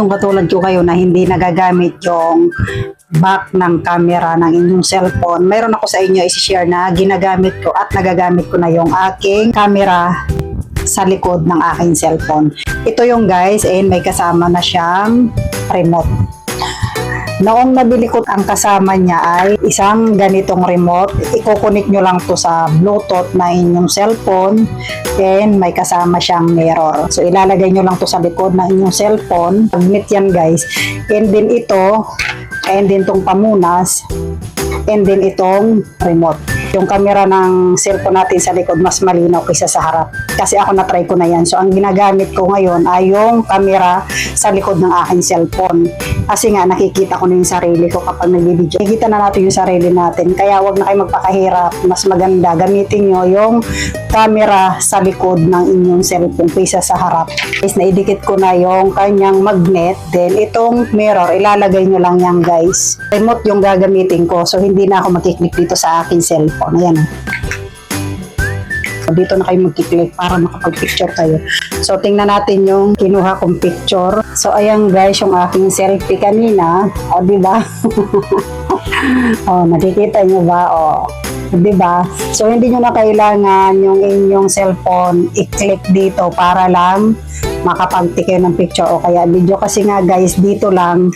Kung katulad ko kayo na hindi nagagamit yung back ng camera ng inyong cellphone, mayroon ako sa inyo isi-share na ginagamit ko at nagagamit ko na yung aking camera sa likod ng aking cellphone. Ito yung guys, and may kasama na siyang remote. Noong nabili ko ang kasama niya ay isang ganitong remote. Iko-connect nyo lang to sa Bluetooth na inyong cellphone and may kasama siyang mirror. So ilalagay nyo lang to sa likod ng inyong cellphone. Magnet yan guys. And then ito, and then tong pamunas, and then itong remote. Yung camera ng cellphone natin sa likod mas malinaw kaysa sa harap. Kasi ako na-try ko na yan. So ang ginagamit ko ngayon ay yung camera sa likod ng aking cellphone. Kasi nga nakikita ko na yung sarili ko kapag nag-video. Nakikita na natin yung sarili natin. Kaya wag na kayo magpakahirap. Mas maganda gamitin nyo yung camera sa likod ng inyong cellphone kaysa sa harap. Guys, naidikit ko na yung kanyang magnet. Then itong mirror, ilalagay nyo lang yan guys. Remote yung gagamitin ko. So hindi na ako magkiklik dito sa aking cellphone. Ayan. So, dito na kayo magkiklik para makapag-picture kayo. So, tingnan natin yung kinuha kong picture. So, ayan guys, yung aking selfie kanina. O, di ba? o, nakikita nyo ba? O, di ba? So, hindi nyo na kailangan yung inyong cellphone i-click dito para lang makapag kayo ng picture o kaya video. Kasi nga guys, dito lang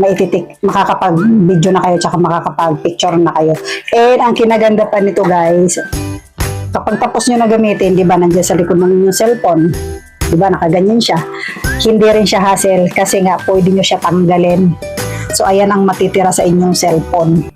maititik, makakapag-video na kayo tsaka makakapag-picture na kayo. And ang kinaganda pa nito guys, kapag tapos nyo na gamitin, di ba, nandiyan sa likod ng inyong cellphone, di ba, nakaganyan siya. Hindi rin siya hassle kasi nga pwede nyo siya tanggalin. So, ayan ang matitira sa inyong cellphone.